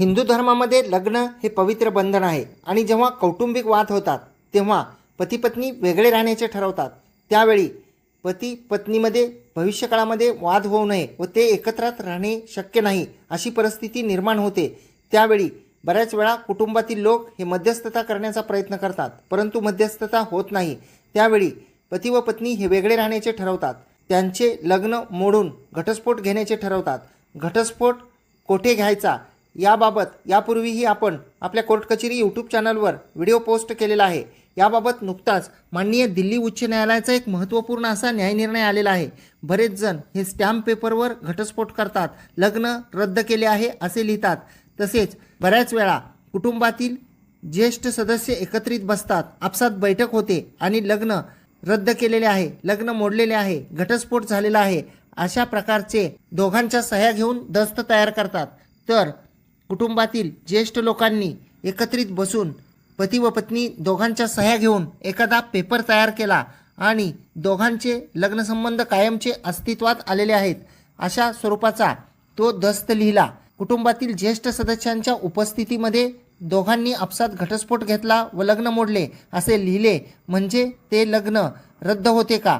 हिंदू धर्मामध्ये लग्न हे पवित्र बंधन आहे आणि जेव्हा कौटुंबिक वाद होतात तेव्हा पती पत्नी वेगळे राहण्याचे ठरवतात. त्यावेळी पती पत्नीमध्ये भविष्यकाळामध्ये वाद होऊ नये व ते एकत्रात राहणे शक्य नाही अशी परिस्थिती निर्माण होते. त्यावेळी बऱ्याच वेळा कुटुंबातील लोक हे मध्यस्थता करण्याचा प्रयत्न करतात परंतु मध्यस्थता होत नाही. त्यावेळी पती व पत्नी हे वेगळे राहण्याचे ठरवतात. त्यांचे लग्न मोडून घटस्फोट घेण्याचे ठरवतात. घटस्फोट कोठे घ्यायचा? याबाबत यापूर्वीही आपण आपल्या कोर्ट कचेरी यूट्यूब चॅनलवर व्हिडिओ पोस्ट केलेला आहे. याबाबत नुकताच माननीय दिल्ली उच्च न्यायालयाचा एक महत्त्वपूर्ण असा न्यायनिर्णय आलेला आहे. बरेच जण हे स्टॅम्प पेपरवर घटस्फोट करतात लग्न रद्द केले आहे असे लिहितात. तसेच बऱ्याच वेळा कुटुंबातील ज्येष्ठ सदस्य एकत्रित बसतात आपसात बैठक होते आणि लग्न रद्द केलेले आहे लग्न मोडलेले आहे घटस्फोट झालेला आहे अशा प्रकारचे दोघांच्या सह्या घेऊन दस्त तयार करतात. तर कुटुंबातील ज्येष्ठ लोकांनी एकत्रित बसून पती व पत्नी दोघांच्या सह्या घेऊन एखादा पेपर तयार केला आणि दोघांचे लग्नसंबंध कायमचे अस्तित्वात आलेले आहेत अशा स्वरूपाचा तो दस्त लिहिला. कुटुंबातील ज्येष्ठ सदस्यांच्या उपस्थितीमध्ये दोघांनी आपसात घटस्फोट घेतला व लग्न मोडले असे लिहिले. म्हणजे ते लग्न रद्द होते का?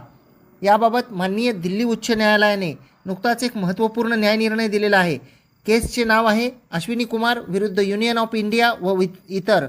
याबाबत माननीय दिल्ली उच्च न्यायालयाने नुकताच एक महत्त्वपूर्ण न्यायनिर्णय दिलेला आहे. केसचे नाव आहे अश्विनी कुमार विरुद्ध युनियन ऑफ इंडिया व वि- इतर.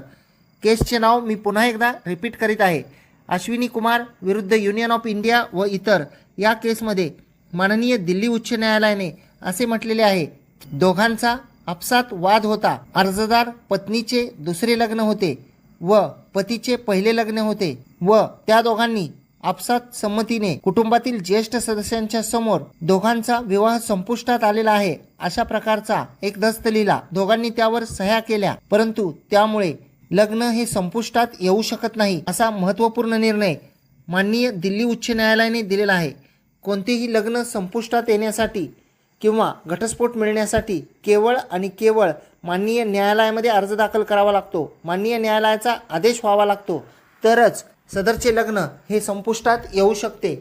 केसचे नाव मी पुन्हा एकदा रिपीट करीत आहे. अश्विनी कुमार विरुद्ध युनियन ऑफ इंडिया व इतर. या केसमध्ये माननीय दिल्ली उच्च न्यायालयाने असे म्हटलेले आहे दोघांचा आपसात वाद होता. अर्जदार पत्नीचे दुसरे लग्न होते व पतीचे पहिले लग्न होते व त्या दोघांनी आपसात संमतीने कुटुंबातील ज्येष्ठ सदस्यांच्या समोर दोघांचा विवाह संपुष्टात आलेला आहे. अशा प्रकारचा एक दस्त लिहिला दोघांनी त्यावर सह्या केल्या परंतु त्यामुळे लग्न हे संपुष्टात येऊ शकत नाही असा महत्त्वपूर्ण निर्णय माननीय दिल्ली उच्च न्यायालयाने दिलेला आहे. कोणतेही लग्न संपुष्टात येण्यासाठी किंवा घटस्फोट मिळण्यासाठी केवळ आणि केवळ माननीय न्यायालयामध्ये अर्ज दाखल करावा लागतो. माननीय न्यायालयाचा आदेश व्हावा लागतो. तरच सदरचे लग्न हे संपुष्टात येऊ शकते.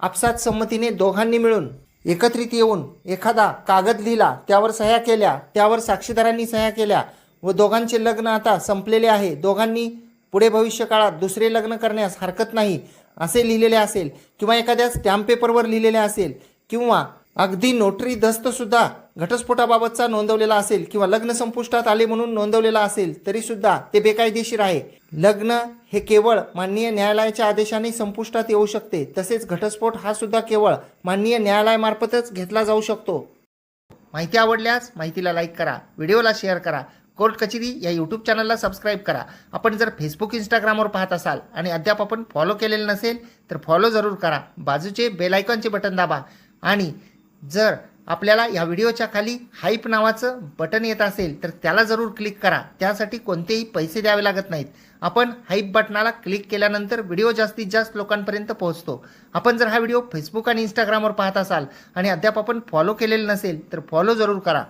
आपसात संमतीने दोघांनी मिळून एकत्रित येऊन एखादा कागद लिहिला त्यावर सह्या केल्या त्यावर साक्षीदारांनी सह्या केल्या व दोघांचे लग्न आता संपलेले आहे. दोघांनी पुढे भविष्य काळात दुसरे लग्न करण्यास हरकत नाही असे लिहिलेले असेल किंवा एखाद्या स्टॅम्प पेपरवर लिहिलेले असेल किंवा अगदी नोटरी दस्त सुद्धा घटस्फोटाबाबतचा नोंदवलेला असेल किंवा लग्न संपुष्टात आले म्हणून नोंदवलेला असेल तरी सुद्धा ते बेकायदेशीर आहे. लग्न हे केवळ माननीय न्यायालयाच्या आदेशाने संपुष्टात येऊ शकते तसेच घटस्फोट हा सुद्धा केवळ माननीय न्यायालयामार्फतच घेतला जाऊ शकतो. माहिती आवडल्यास माहितीला लाईक करा व्हिडिओला शेअर करा कोर्ट कचेरी या यूट्यूब चॅनलला सबस्क्राईब करा. आपण जर फेसबुक इंस्टाग्रामवर पाहत असाल आणि अद्याप आपण फॉलो केलेलं नसेल तर फॉलो जरूर करा. बाजूचे बेलायकॉनचे बटन दाबा आणि जर आपल्याला या व्हिडिओच्या खाली हाईप नावाचं बटन येत असेल तर त्याला जरूर क्लिक करा. त्यासाठी कोणतेही पैसे द्यावे लागत नाहीत. आपण हाईप बटनाला क्लिक केल्यानंतर व्हिडिओ जास्तीत जास्त लोकांपर्यंत पोहोचतो. आपण जर हा व्हिडिओ फेसबुक आणि इंस्टाग्रामवर पाहत असाल आणि अद्याप आपण फॉलो केलेलं नसेल तर फॉलो जरूर करा.